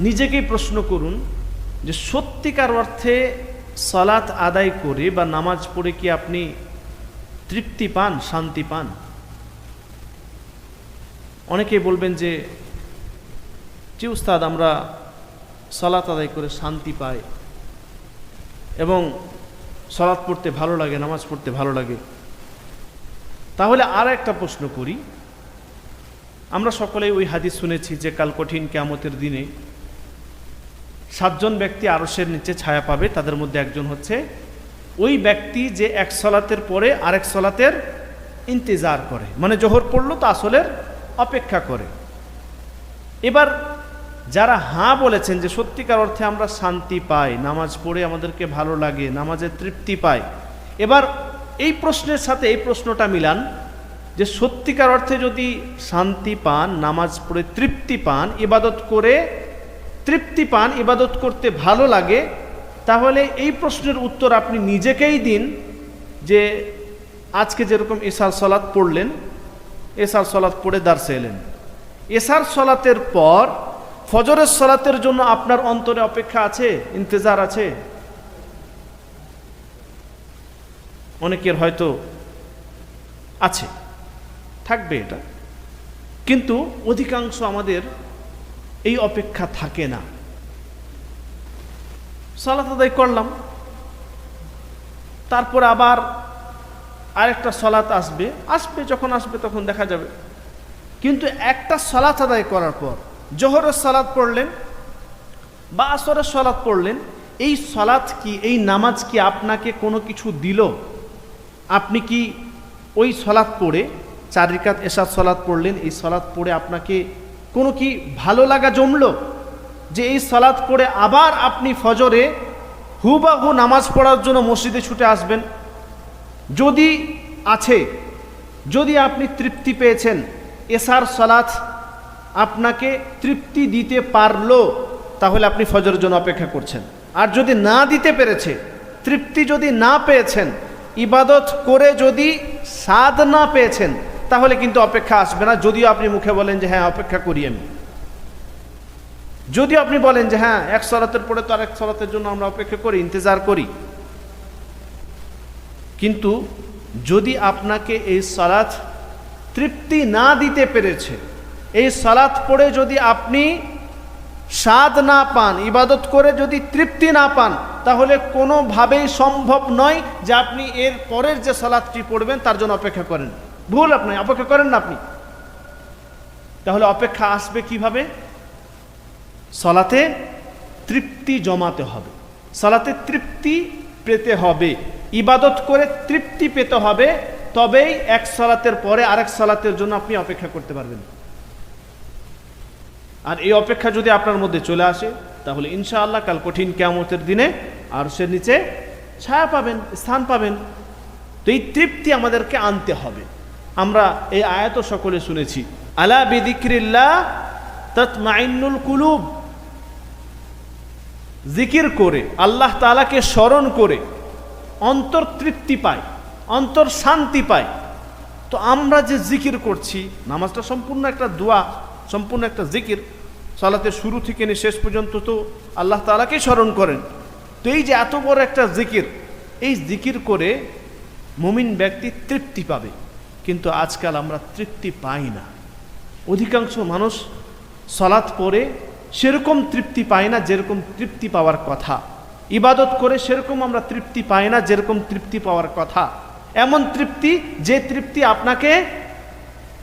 নিজেকেই প্রশ্ন করুন যে সত্যিকার অর্থে সালাত আদায় করে বা নামাজ পড়ে কি আপনি তৃপ্তি পান, শান্তি পান? অনেকেই বলবেন যে, জি উস্তাদ, আমরা সালাত আদায় করে শান্তি পাই এবং সালাত পড়তে ভালো লাগে, নামাজ পড়তে ভালো লাগে। তাহলে আর একটা প্রশ্ন করি। আমরা সকলেই ওই হাদিস শুনেছি যে, কাল কঠিন কেয়ামতের দিনে সাতজন ব্যক্তি আরসের নিচে ছায়া পাবে, তাদের মধ্যে একজন হচ্ছে ওই ব্যক্তি যে এক সলাতের পরে আরেক সলাতের ইন্তজার করে। মানে জোহর পড়ল তো আসলের অপেক্ষা করে। এবার যারা হাঁ বলেছেন যে সত্যিকার অর্থে আমরা শান্তি পাই, নামাজ পড়ে আমাদেরকে ভালো লাগে নামাজের তৃপ্তি পাই, এবার এই প্রশ্নের সাথে এই প্রশ্নটা মিলান যে সত্যিকার অর্থে যদি শান্তি পান, নামাজ পড়ে তৃপ্তি পান, ইবাদত করে তৃপ্তি পান, ইবাদত করতে ভালো লাগে, তাহলে এই প্রশ্নের উত্তর আপনি নিজেকেই দিন যে আজকে যেরকম এসার সলাৎ পড়লেন, এসার সলাৎ পড়ে দার্সে এলেন। এসার সলাতের পর ফজরের সলাতের জন্য আপনার অন্তরে অপেক্ষা আছে, ইন্তজার আছে? অনেকের হয়তো আছে, থাকবে এটা। কিন্তু অধিকাংশ আমাদের এই অপেক্ষা থাকে না। সালাত আদায় করলাম। তারপর আবার আরেকটা সলাত আসবে। আসবে, যখন আসবে তখন দেখা যাবে। কিন্তু একটা সলাত আদায় করার পর, জোহরের সলাৎ পড়লেন, বা আসরের সলাৎ পড়লেন, এই সলাৎ কি, এই নামাজ কি আপনাকে কোনো কিছু দিল? আপনি কি ওই সলাৎ পড়ে চারিকাত এসাদ সলাৎ পড়লেন, এই সলাৎ পড়ে আপনাকে কোনো কি ভালো লাগা জমলো? যে এই সলাৎ পড়ে আবার আপনি ফজরে হুবাহু নামাজ পড়ার জন্য মসজিদে ছুটে আসবেন? যদি আছে, যদি আপনি তৃপ্তি পেয়েছেন, এসার সলাৎ আপনাকে তৃপ্তি দিতে পারল, তাহলে আপনি ফজরের জন্য অপেক্ষা করছেন। আর যদি না দিতে পেরেছে, তৃপ্তি যদি না পেয়েছেন, ইবাদত করে যদি স্বাদ না পেয়েছেন তাহলে কিন্তু অপেক্ষা আসবে না, যদিও আপনি মুখে বলেন যে হ্যাঁ অপেক্ষা করি আমি। যদিও আপনি বলেন যে হ্যাঁ এক সলাতের পরে তো আর এক সলাতের জন্য আমরা অপেক্ষা করি, ইন্তজার করি। কিন্তু যদি আপনাকে এই সালাত তৃপ্তি না দিতে পেরেছে, এই সালাত পড়ে যদি আপনি স্বাদ না পান, ইবাদত করে যদি তৃপ্তি না পান, তাহলে কোনোভাবেই সম্ভব নয় যে আপনি এর পরের যে সালাদটি পড়বেন, তার জন্য অপেক্ষা করেন। ভুল আপনি, অপেক্ষা করেন না আপনি। তাহলে অপেক্ষা আসবে কীভাবে? সলাতে তৃপ্তি জমাতে হবে। সলাতে তৃপ্তি পেতে হবে। ইবাদত করে তৃপ্তি পেতে হবে, তবেই এক সলাতের পরে আরেক সলাতের জন্য আপনি অপেক্ষা করতে পারবেন। আর এই অপেক্ষা যদি আপনার মধ্যে চলে আসে, তাহলে ইনশাআল্লাহ কাল কঠিন কেয়ামতের দিনে আর সে নিচে ছায়া পাবেন, স্থান পাবেন। তো এই তৃপ্তি আমাদেরকে আনতে হবে। আমরা এই আয়াত সকলে শুনেছি। আলা তৎমাইনুল কুলুব। জিকির করে, আল্লাহ তালাকে স্মরণ করে, অন্তর তৃপ্তি পায়, অন্তর শান্তি পায়। তো আমরা যে জিকির করছি, নামাজটা সম্পূর্ণ একটা দোয়া, সম্পূর্ণ একটা জিকির, সালাতের শুরু থেকে নিয়ে শেষ পর্যন্ত তো আল্লাহ তালাকেই স্মরণ করেন। তো এই যে এত বড় একটা জিকির, এই জিকির করে মুমিন ব্যক্তি তৃপ্তি পাবে। কিন্তু আজকাল আমরা তৃপ্তি পাই না। অধিকাংশ মানুষ সলাৎ পরে সেরকম তৃপ্তি পায় না যেরকম তৃপ্তি পাওয়ার কথা। ইবাদত করে সেরকম আমরা তৃপ্তি পাই না যেরকম তৃপ্তি পাওয়ার কথা। এমন তৃপ্তি যে তৃপ্তি আপনাকে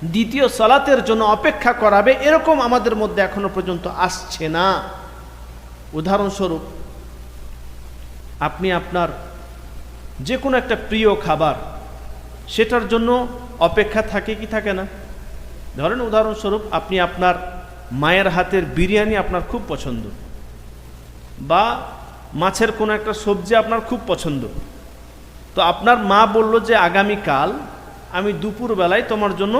দ্বিতীয় সলাতের জন্য অপেক্ষা করাবে, এরকম আমাদের মধ্যে এখনও পর্যন্ত আসছে না। উদাহরণস্বরূপ, আপনি আপনার যে কোনো একটা প্রিয় খাবার সেটার জন্য অপেক্ষা থাকে কি থাকে না? ধরেন উদাহরণস্বরূপ আপনি আপনার মায়ের হাতের বিরিয়ানি আপনার খুব পছন্দ বা মাছের কোনো একটা সবজি আপনার খুব পছন্দ। তো আপনার মা বলল যে, আগামীকাল আমি দুপুরবেলায় তোমার জন্য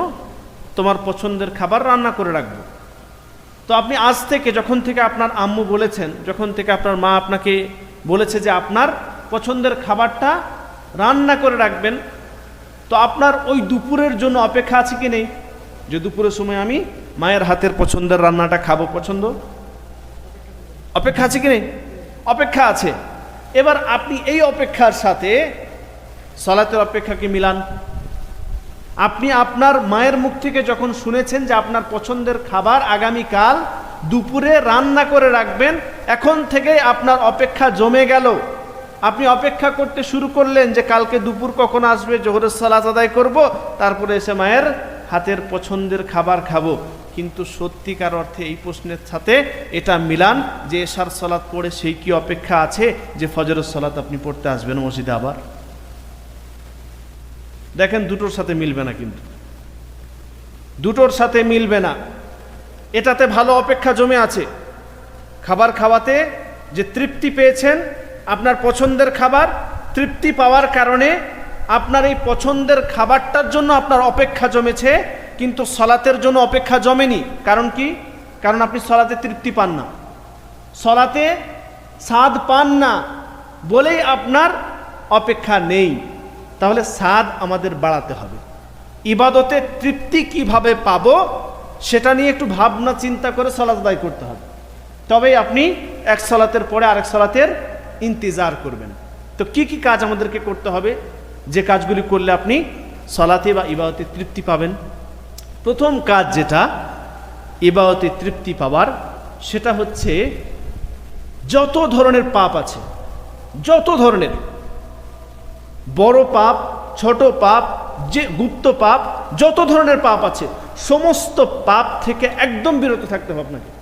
তোমার পছন্দের খাবার রান্না করে রাখব। তো আপনি আজ থেকে, যখন থেকে আপনার আম্মু বলেছেন, যখন থেকে আপনার মা আপনাকে বলেছে যে, আপনার পছন্দের খাবারটা রান্না করে রাখবেন তো আপনার ওই দুপুরের জন্য অপেক্ষা আছে কি নেই? যে দুপুরের সময় আমি মায়ের হাতের পছন্দের রান্নাটা খাব, পছন্দ? অপেক্ষা আছে কি নেই? অপেক্ষা আছে। এবার আপনি এই অপেক্ষার সাথে সলাতের অপেক্ষাকে মিলান? আপনি আপনার মায়ের মুখ থেকে যখন শুনেছেন যে আপনার পছন্দের খাবার আগামীকাল দুপুরে রান্না করে রাখবেন, এখন থেকেই আপনার অপেক্ষা জমে গেল। আপনি অপেক্ষা করতে শুরু করলেন যে কালকে দুপুর কখন আসবে, জোহরের সালাত আদায় করব, তারপরে এসে মায়ের হাতের পছন্দের খাবার খাব। কিন্তু সত্যিকার অর্থে এই প্রশ্নের সাথে এটা মিলান যে এশার সলাৎ পড়ে সেই কি অপেক্ষা আছে যে ফজরের সলাৎ আপনি পড়তে আসবেন মসজিদে আবার? দেখেন দুটোর সাথে মিলবে না কিন্তু। দুটোর সাথে মিলবে না। এটাতে ভালো অপেক্ষা জমে আছে। খাবার খাওয়াতে যে তৃপ্তি পেয়েছেন আপনার পছন্দের খাবার তৃপ্তি পাওয়ার কারণে আপনার এই পছন্দের খাবারটার জন্য আপনার অপেক্ষা জমেছে, কিন্তু সলাতের জন্য অপেক্ষা জমেনি। কারণ কি? কারণ আপনি সলাতে তৃপ্তি পান না। সলাতে স্বাদ পান না বলেই আপনার অপেক্ষা নেই। তাহলে স্বাদ আমাদের বাড়াতে হবে। ইবাদতে তৃপ্তি কীভাবে পাব সেটা নিয়ে একটু ভাবনা চিন্তা করে সলাত আদায় করতে হবে। তবেই আপনি এক সলাতের পরে আরেক সলাতের ইন্তজার করবেন। তো কি কি কাজ আমাদেরকে করতে হবে? যে কাজগুলি করলে আপনি সলাতে বা ইবাদতে তৃপ্তি পাবেন। প্রথম কাজ যেটা ইবাদতে তৃপ্তি পাওয়ার, সেটা হচ্ছে যত ধরনের পাপ আছে, যত ধরনের বড় পাপ, ছোট পাপ, যে গুপ্ত পাপ, যত ধরনের পাপ আছে, সমস্ত পাপ থেকে একদম বিরত থাকতে হবে আপনাকে।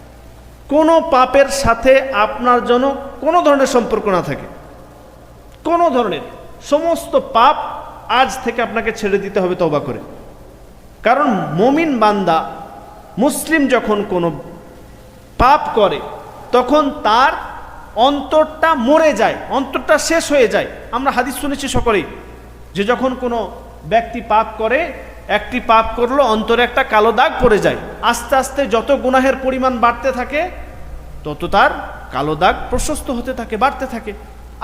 কোনো পাপের সাথে আপনার জন্য কোনো ধরনের সম্পর্ক না থাকে। কোনো ধরনের। সমস্ত পাপ আজ থেকে আপনাকে ছেড়ে দিতে হবে তবা করে। কারণ মমিন বান্দা, মুসলিম যখন কোনো পাপ করে, তখন তার অন্তরটা মরে যায়, অন্তরটা শেষ হয়ে যায়। আমরা হাদিস শুনেছি সকলেই, যে যখন কোনো ব্যক্তি পাপ করে একটি পাপ করল, অন্তরে একটা কালো দাগ পড়ে যায়। আস্তে আস্তে যত গুনাহের পরিমাণ বাড়তে থাকে, তত তার কালো দাগ প্রশস্ত হতে থাকে, বাড়তে থাকে।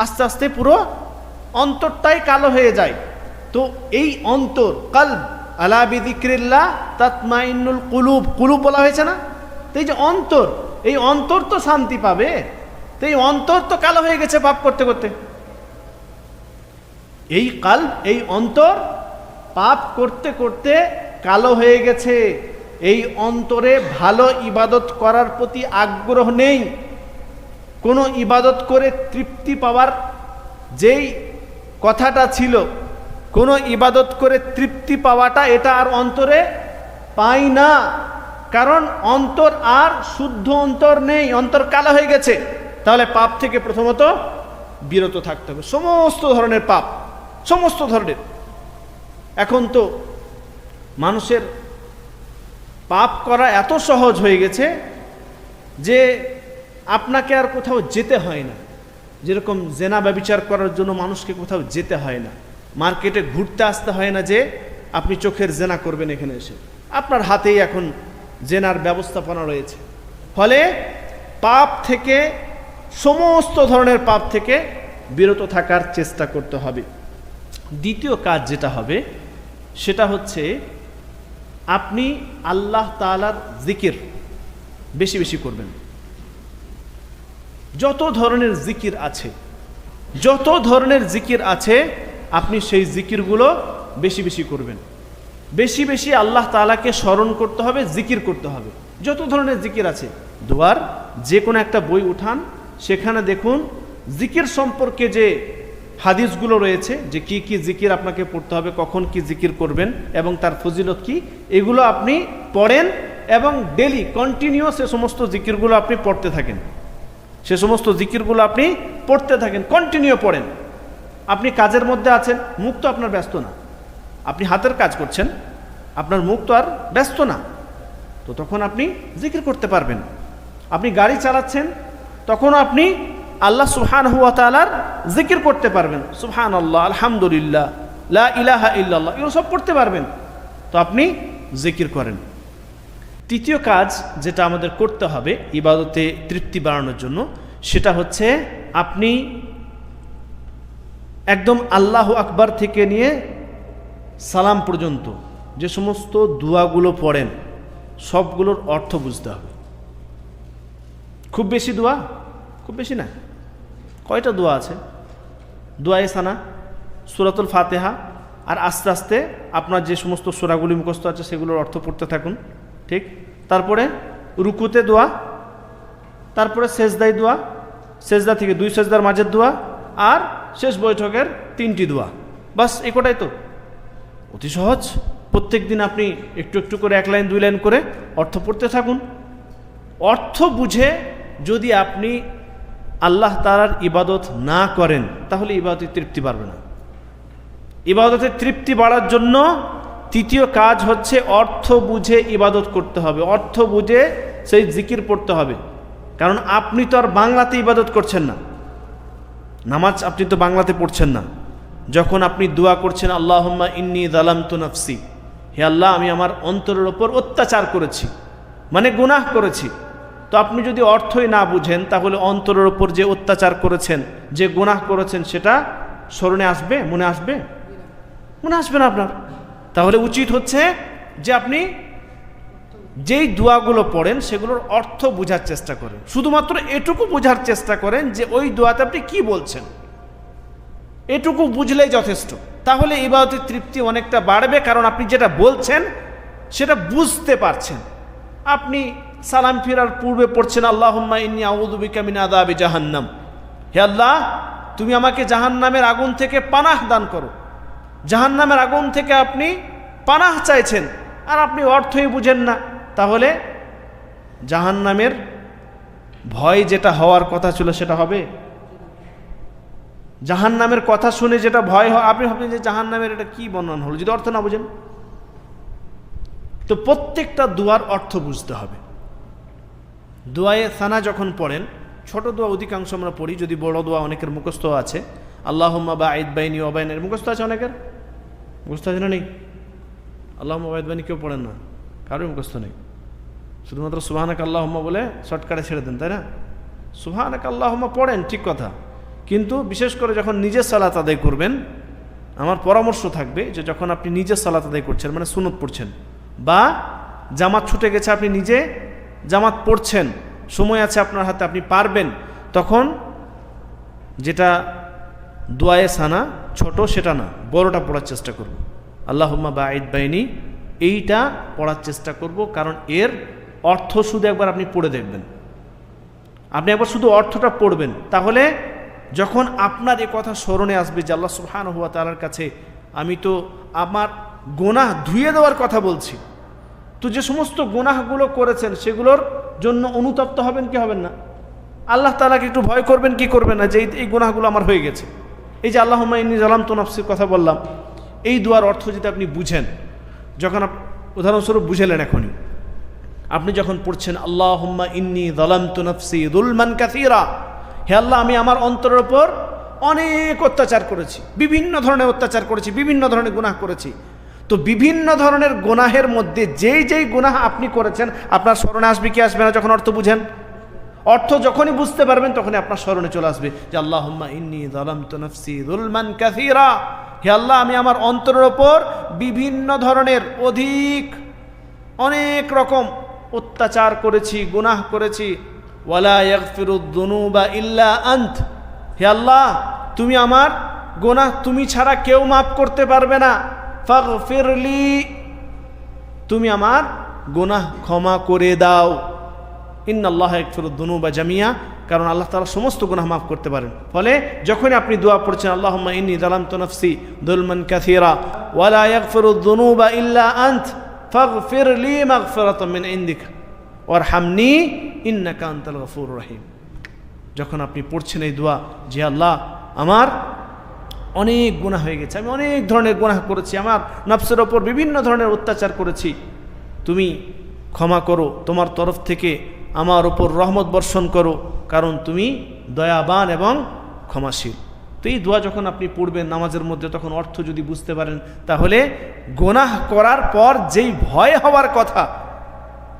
আস্তে আস্তে পুরো অন্তরটাই কালো হয়ে যায়। তো এই অন্তর কাল আলা বিদিক্রিল্লা তাতমাইনুল কুলুব কুলুব বলা হয়েছে না? তো এই যে অন্তর, এই অন্তর তো শান্তি পাবে। তো এই অন্তর তো কালো হয়ে গেছে পাপ করতে করতে। এই কাল এই অন্তর পাপ করতে করতে কালো হয়ে গেছে। এই অন্তরে ভালো ইবাদত করার প্রতি আগ্রহ নেই। কোনো ইবাদত করে তৃপ্তি পাওয়ার যেই কথাটা ছিল, কোনো ইবাদত করে তৃপ্তি পাওয়াটা এটা আর অন্তরে পাই না। কারণ অন্তর আর শুদ্ধ অন্তর নেই, অন্তর কালো হয়ে গেছে। তাহলে পাপ থেকে প্রথমত বিরত থাকতে হবে। সমস্ত ধরনের পাপ, সমস্ত ধরনের এখন তো মানুষের পাপ করা এত সহজ হয়ে গেছে যে আপনাকে আর কোথাও যেতে হয় না। যেরকম জেনা ব্যবচার করার জন্য মানুষকে কোথাও যেতে হয় না। মার্কেটে ঘুরতে আসতে হয় না যে আপনি চোখের জেনা করবেন এখানে এসে। আপনার হাতেই এখন জেনার ব্যবস্থাপনা রয়েছে। ফলে পাপ থেকে, সমস্ত ধরনের পাপ থেকে বিরত থাকার চেষ্টা করতে হবে। দ্বিতীয় কাজ যেটা হবে সেটা হচ্ছে আপনি আল্লাহ তালার জিকির বেশি বেশি করবেন। যত ধরনের জিকির আছে, যত ধরনের জিকির আছে, আপনি সেই জিকিরগুলো বেশি বেশি করবেন। বেশি বেশি আল্লাহ তালাকে স্মরণ করতে হবে, জিকির করতে হবে। যত ধরনের জিকির আছে, দুয়ার, যে কোনো একটা বই উঠান, সেখানে দেখুন জিকির সম্পর্কে যে হাদিসগুলো রয়েছে যে কি কি জিকির আপনাকে পড়তে হবে, কখন কি জিকির করবেন এবং তার ফজিলত কি, এগুলো আপনি পড়েন এবং ডেলি কন্টিনিউ সে সমস্ত জিকিরগুলো আপনি পড়তে থাকেন। সে সমস্ত জিকিরগুলো আপনি পড়তে থাকেন, কন্টিনিউ পড়েন। আপনি কাজের মধ্যে আছেন, মুখ তো আপনার ব্যস্ত না। আপনি হাতের কাজ করছেন, আপনার মুখ তো আর ব্যস্ত না। তো তখন আপনি জিকির করতে পারবেন। আপনি গাড়ি চালাচ্ছেন, তখন আপনি আল্লাহ সুহান হুয়া তালার জিকির করতে পারবেন। সুহান আল্লাহ আলহামদুলিল্লাহ, লা ইলাহা ইল্লাল্লাহ, এগুলো সব করতে পারবেন। তো আপনি জিকির করেন। তৃতীয় কাজ যেটা আমাদের করতে হবে ইবাদতে তৃপ্তি বাড়ানোর জন্য, সেটা হচ্ছে আপনি একদম আল্লাহ আকবার থেকে নিয়ে সালাম পর্যন্ত যে সমস্ত দোয়াগুলো পড়েন, সবগুলোর অর্থ বুঝতে হবে। খুব বেশি দোয়া? খুব বেশি না? কয়টা দোয়া আছে? দোয়াই সানা, সুরাতুল ফাতেহা, আর আস্তে আস্তে আপনার যে সমস্ত সুরাগুলি মুখস্থ আছে সেগুলোর অর্থ পড়তে থাকুন, ঠিক? তারপরে রুকুতে দোয়া, তারপরে সেজদাই দোয়া, সেজদা থেকে দুই সেজদার মাঝের দোয়া, আর শেষ বৈঠকের তিনটি দোয়া। বাস, এ কটাই তো? অতি সহজ। প্রত্যেক দিন আপনি একটু একটু করে এক লাইন, দুই লাইন করে অর্থ পড়তে থাকুন। অর্থ বুঝে যদি আপনি আল্লাহ তালার ইবাদত না করেন, তাহলে ইবাদতের তৃপ্তি বাড়বে না। ইবাদতের তৃপ্তি বাড়ার জন্য তৃতীয় কাজ হচ্ছে অর্থ বুঝে ইবাদত করতে হবে। অর্থ বুঝে সেই জিকির পড়তে হবে। কারণ আপনি তো আর বাংলাতে ইবাদত করছেন না। নামাজ আপনি তো বাংলাতে পড়ছেন না। যখন আপনি দোয়া করছেন, আল্লাহম্মা ইন্নি দালাম তু নফসি। হে আল্লাহ, আমি আমার অন্তরের ওপর অত্যাচার করেছি মানে গুনাহ করেছি। তো আপনি যদি অর্থই না বুঝেন, তাহলে অন্তরের ওপর যে অত্যাচার করেছেন, যে গুনাহ করেছেন, সেটা স্মরণে আসবে, মনে আসবে? মনে আসবে না আপনার? তাহলে উচিত হচ্ছে যে আপনি যেই দোয়াগুলো পড়েন, সেগুলোর অর্থ বোঝার চেষ্টা করেন। শুধুমাত্র এটুকু বোঝার চেষ্টা করেন যে ওই দোয়াতে আপনি কি বলছেন। এটুকু বুঝলেই যথেষ্ট। তাহলে ইবাদতের তৃপ্তি অনেকটা বাড়বে, কারণ আপনি যেটা বলছেন, সেটা বুঝতে পারছেন। আপনি সালাম ফিরার পূর্বে পড়ছেন মিন আদাবি জাহান্নাম। হে আল্লাহ, তুমি আমাকে জাহান্নামের আগুন থেকে পানাহ দান করো। জাহান্নামের আগুন থেকে আপনি পানাহ চাইছেন, আর আপনি অর্থই বুঝেন না। তাহলে জাহান্নামের ভয় যেটা হওয়ার কথা ছিল সেটা হবে? জাহান্নামের কথা শুনে যেটা ভয় হয় আপনি ভাবছেন যে জাহান্নামের এটা কি বর্ণনা হলো? যদি অর্থ না বুঝেন, তো প্রত্যেকটা দুয়ার অর্থ বুঝতে হবে। দোয়ায়ে সানা যখন পড়েন, ছোট দোয়া অধিকাংশ আমরা পড়ি, যদি বড় দোয়া অনেকের মুখস্থ আছে। আল্লাহম্মা বা আইদ বাইনি ওবাইনের মুখস্থ আছে অনেকের? মুখস্থ আছে না নেই? আল্লাহ ওবায়দ বাইনি কেউ পড়েন না। কারোর মুখস্থ নেই। শুধুমাত্র সুবাহানাক আল্লাহম্মা বলে শর্টকাটে ছেড়ে দেন, তাই না? সুবাহানাক আল্লাহম্মা পড়েন, ঠিক কথা। কিন্তু বিশেষ করে যখন নিজে সালাত আদায় করবেন, আমার পরামর্শ থাকবে যে যখন আপনি নিজে সালাত আদায় করছেন মানে সুনত পড়ছেন, বা জামাত ছুটে গেছে, আপনি নিজে জামাত পড়ছেন, সময় আছে আপনার হাতে, আপনি পারবেন। তখন যেটা দোয়ায়ে সানা, ছোট সেটা না, বড়টা পড়ার চেষ্টা করব। আল্লাহম্মা বা আইদ বাইনি, এইটা পড়ার চেষ্টা করব, কারণ এর অর্থ শুধু একবার আপনি পড়ে দেখবেন। আপনি একবার শুধু অর্থটা পড়বেন, তাহলে যখন আপনার এ কথা স্মরণে আসবে যে আল্লাহ সুহান হুয়া তালার কাছে, আমি তো আমার গোনাহ ধুয়ে দেওয়ার কথা বলছি তো যে সমস্ত গোনাহগুলো করেছেন, সেগুলোর জন্য অনুতপ্ত হবেন কি হবেন না? আল্লাহ তালাকে একটু ভয় করবেন, কি করবেন না? যে এই- গোনাহগুলো আমার হয়ে গেছে। এই যে আল্লাহ ইন্নি জালাম তো নফসির কথা বললাম, এই দুয়ার অর্থ যদি আপনি বুঝেন, যখন উদাহরণস্বরূপ বুঝেলেন এখনই, আপনি যখন পড়ছেন আল্লাহ ইন্নি দলাম তু নফসি দুলমান কাসিরা, হে আল্লাহ, আমি আমার অন্তরের ওপর অনেক অত্যাচার করেছি, বিভিন্ন ধরনের অত্যাচার করেছি, বিভিন্ন ধরনের গুনাহ করেছি। তো বিভিন্ন ধরনের গুনাহের মধ্যে যেই যেই গুনাহ আপনি করেছেন, আপনার স্মরণে আসবে কি আসবে না যখন অর্থ বুঝেন? অর্থ যখনই বুঝতে পারবেন, তখনই আপনার স্মরণে চলে আসবে যে আল্লাহ হে আল্লাহ, আমি আমার অন্তরের ওপর বিভিন্ন ধরনের অধিক, অনেক রকম অত্যাচার করেছি, গুনাহ করেছি। ওয়ালা ইয়াগফিরুদ্দুনুবা ইল্লা আন্ত। হে আল্লাহ, তুমি আমার গুনাহ তুমি ছাড়া কেউ মাফ করতে পারবে না। ফাগফিরলি তুমি আমার গুনাহ ক্ষমা করে দাও। ইন্নাল্লাহ একফিরুদ্দুনুবা জামিয়া, কারণ আল্লাহ তাআলা সমস্ত গুনাহ মাফ করতে পারেন। ফলে যখনই আপনি দোয়া পড়ছেন, আল্লাহুম্মা ইন্নী যালামতু নফসি যুলমান কাসীরা ওয়ালা ইয়াগফিরুদ্দুনুবা ইল্লা আন্ত, ফাগফির লি মাগফিরাতাম মিন ইনদিক, ওয়ারহামনি ইন্নাকা আনতাল গফুর রহিম। যখন আপনি পড়ছেন এই দোয়া যে আল্লাহ, আমার অনেক গুনাহ হয়ে গেছে। আমি অনেক ধরনের গুনাহ করেছি। আমার নফসের ওপর বিভিন্ন ধরনের অত্যাচার করেছি। তুমি ক্ষমা করো। তোমার তরফ থেকে আমার ওপর রহমত বর্ষণ করো। কারণ তুমি দয়াবান এবং ক্ষমাশীল। তো এই দোয়া যখন আপনি পড়বেন নামাজের মধ্যে, তখন অর্থ যদি বুঝতে পারেন, তাহলে গোনাহ করার পর যেই ভয় হওয়ার কথা,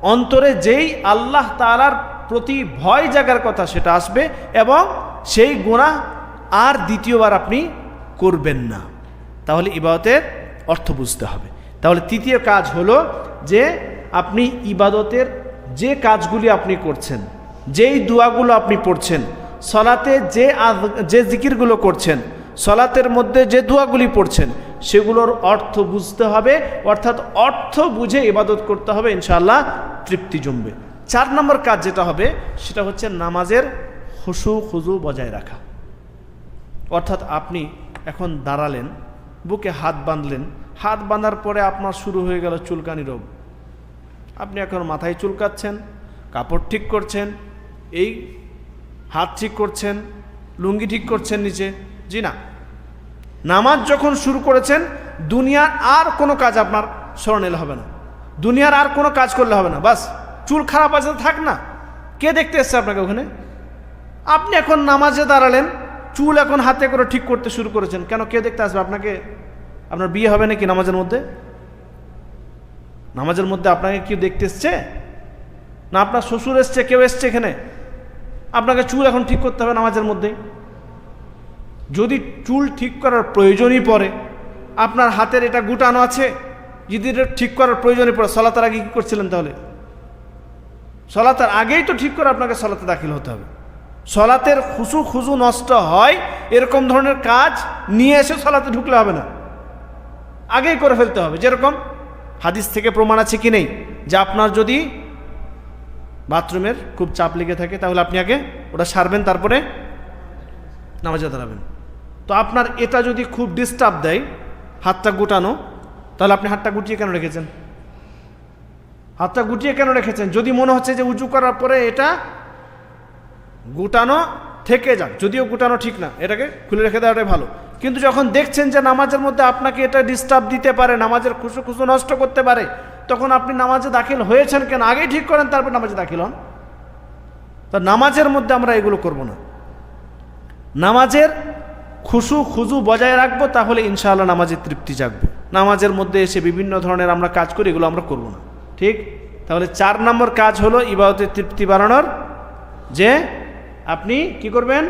অন্তরে যেই আল্লাহ তালার প্রতি ভয় জাগার কথা সেটা আসবে এবং সেই গুণা আর দ্বিতীয়বার আপনি করবেন না। তাহলে ইবাদতের অর্থ বুঝতে হবে। তাহলে তৃতীয় কাজ হলো যে আপনি ইবাদতের যে কাজগুলি আপনি করছেন, যেই দোয়াগুলো আপনি পড়ছেন, সলাতে যে যে জিকিরগুলো করছেন, সলাতের মধ্যে যে দোয়াগুলি পড়ছেন, সেগুলোর অর্থ বুঝতে হবে। অর্থাৎ অর্থ বুঝে ইবাদত করতে হবে, ইনশাআল্লাহ তৃপ্তি জমবে। চার নম্বর কাজ যেটা হবে, সেটা হচ্ছে নামাজের হুসু খুজু বজায় রাখা। অর্থাৎ আপনি এখন দাঁড়ালেন, বুকে হাত বাঁধলেন। হাত বাঁধার পরে আপনার শুরু হয়ে গেল চুলকানি রোগ। আপনি এখন মাথায় চুলকাচ্ছেন, কাপড় ঠিক করছেন, এই হাত ঠিক করছেন, লুঙ্গি ঠিক করছেন নিচে। জি না। নামাজ যখন শুরু করেছেন, দুনিয়ার আর কোনো কাজ আপনার স্মরণ হবে না। দুনিয়ার আর কোনো কাজ করলে হবে না। বাস, চুল খারাপ আছে থাক না। কে দেখতে এসছে আপনাকে ওখানে? আপনি এখন নামাজে দাঁড়ালেন চুল এখন হাতে করে ঠিক করতে শুরু করেছেন। কেন কে দেখতে আসবে আপনাকে? আপনার বিয়ে হবে নাকি নামাজের মধ্যে? নামাজের মধ্যে আপনাকে কেউ দেখতে এসছে? না আপনার শ্বশুর এসছে, কেউ এসছে এখানে? আপনাকে চুল এখন ঠিক করতে হবে নামাজের মধ্যে। যদি চুল ঠিক করার প্রয়োজনই পড়ে, আপনার হাতের এটা গুটানো আছে, যদি এটা ঠিক করার প্রয়োজনই পড়ে, সলাতার আগে কী করছিলেন তাহলে? সলাতের আগেই তো ঠিক করে আপনাকে সলাতে দাখিল হতে হবে। সলাতের খুসু খুজু নষ্ট হয়, এরকম ধরনের কাজ নিয়ে এসে সলাতে ঢুকলে হবে না। আগেই করে ফেলতে হবে, যেরকম হাদিস থেকে প্রমাণ আছে কি নেই? যে আপনার যদি বাথরুমের খুব চাপ লেগে থাকে, তাহলে আপনি আগে ওটা সারবেন, তারপরে নামাজে দাঁড়াবেন। তো আপনার এটা যদি খুব ডিস্টার্ব দেয়, হাতটা গুটানো, তাহলে আপনি হাতটা গুটিয়ে কেন রেখেছেন? হাতটা গুটিয়ে কেন রেখেছেন? যদি মনে হচ্ছে যে উঁচু করার পরে এটা গুটানো থেকে যাক, যদিও গুটানো ঠিক না, এটাকে খুলে রেখে দেওয়াটাই ভালো। কিন্তু যখন দেখছেন যে নামাজের মধ্যে আপনাকে এটা ডিস্টার্ব দিতে পারে, নামাজের খুশু খুশু নষ্ট করতে পারে, তখন আপনি নামাজে দাখিল হয়েছেন কেন? আগেই ঠিক করেন, তারপর নামাজে দাখিল হন। তো নামাজের মধ্যে আমরা এগুলো করব না। নামাজের খুশু খুজু বজায় রাখব, তাহলে ইনশাআল্লাহ নামাজের তৃপ্তি জাগবে। নামাজের মধ্যে এসে বিভিন্ন ধরনের আমরা কাজ করি, এগুলো আমরা করব না। ঠিক? তাহলে চার নম্বর কাজ হলো ইবাদতের তৃপ্তি বাড়ানোর যে আপনি কি করবেন?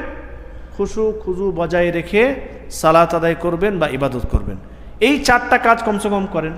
খুশু, খুজু বজায় রেখে সালাত আদায় করবেন বা ইবাদত করবেন। এই চারটা কাজ কমসে কম করেন।